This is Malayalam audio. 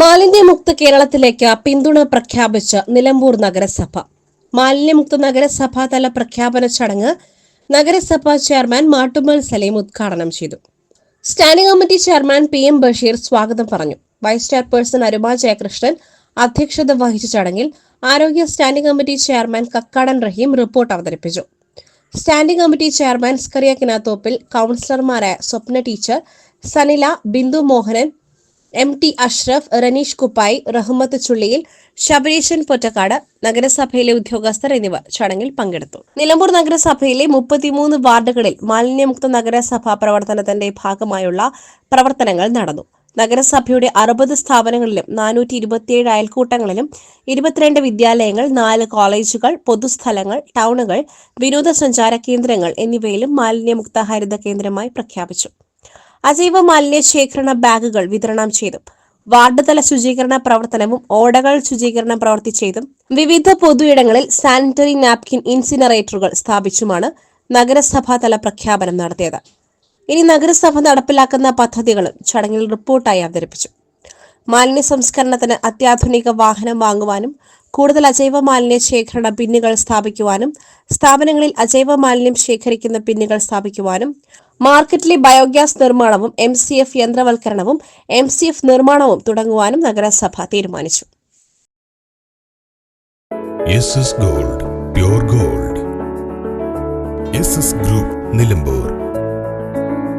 മാലിന്യമുക്ത കേരളത്തിലേക്ക് പിന്തുണ പ്രഖ്യാപിച്ച് നിലമ്പൂർ നഗരസഭ. മാലിന്യമുക്ത നഗരസഭാതല പ്രഖ്യാപന ചടങ്ങ് നഗരസഭാ ചെയർമാൻ മാട്ടുമ്മൽ സലീം ഉദ്ഘാടനം ചെയ്തു. Standing committee chairman P M Basheer സ്വാഗതം പറഞ്ഞു. വൈസ് ചെയർപേഴ്സൺ അരുമ ജയകൃഷ്ണൻ അധ്യക്ഷത വഹിച്ച ചടങ്ങിൽ ആരോഗ്യ standing committee chairman Kakkadan Rahim report അവതരിപ്പിച്ചു. Standing committee chairman Skaria Kinathoppil കൗൺസിലർമാരായ Swapna teacher Sanila Bindu Mohanan M T Ashraf Ranish Kuppayi Rahmath Chulliyil Shabareeshan Pottakkad നഗരസഭയിലെ ഉദ്യോഗസ്ഥർ എന്നിവർ ചടങ്ങിൽ പങ്കെടുത്തു. നിലമ്പൂർ നഗരസഭയിലെ മുപ്പത്തിമൂന്ന് വാർഡുകളിൽ മാലിന്യമുക്ത നഗരസഭാ പ്രവർത്തനത്തിന്റെ ഭാഗമായുള്ള പ്രവർത്തനങ്ങൾ നടന്നു. നഗരസഭയുടെ അറുപത് സ്ഥാപനങ്ങളിലും നാനൂറ്റി ഇരുപത്തിയേഴ് അയൽക്കൂട്ടങ്ങളിലും ഇരുപത്തിരണ്ട് വിദ്യാലയങ്ങൾ നാല് കോളേജുകൾ പൊതുസ്ഥലങ്ങൾ ടൗണുകൾ വിനോദസഞ്ചാര കേന്ദ്രങ്ങൾ എന്നിവയിലും മാലിന്യമുക്ത ഹരിത കേന്ദ്രമായി പ്രഖ്യാപിച്ചു. അജൈവ മാലിന്യ ശേഖരണ ബാഗുകൾ വിതരണം ചെയ്തു വാർഡ് തല ശുചീകരണ പ്രവർത്തനവും ഓടകൾ ശുചീകരണ പ്രവർത്തി ചെയ്തും വിവിധ പൊതുയിടങ്ങളിൽ സാനിറ്ററി നാപ്കിൻ ഇൻസിനറേറ്ററുകൾ സ്ഥാപിച്ചുമാണ് നഗരസഭാതല പ്രഖ്യാപനം നടത്തിയത്. ഇനി നഗരസഭ നടപ്പിലാക്കുന്ന പദ്ധതികളും ചടങ്ങിൽ റിപ്പോർട്ടായി അവതരിപ്പിച്ചു. മാലിന്യ സംസ്കരണത്തിന് അത്യാധുനിക വാഹനം വാങ്ങുവാനും കൂടുതൽ അജൈവ മാലിന്യ ശേഖരണ ബിന്നുകൾ സ്ഥാപിക്കുവാനും സ്ഥാപനങ്ങളിൽ അജൈവ മാലിന്യം ശേഖരിക്കുന്ന ബിന്നുകൾ സ്ഥാപിക്കുവാനും മാർക്കറ്റിലെ ബയോഗ്യാസ് നിർമ്മാണവും എം സി എഫ് യന്ത്രവൽക്കരണവും എം സി എഫ് നിർമ്മാണവും തുടങ്ങുവാനും നഗരസഭ തീരുമാനിച്ചു. Gold gold. ഗ്രൂപ്പ് നിലമ്പൂർ.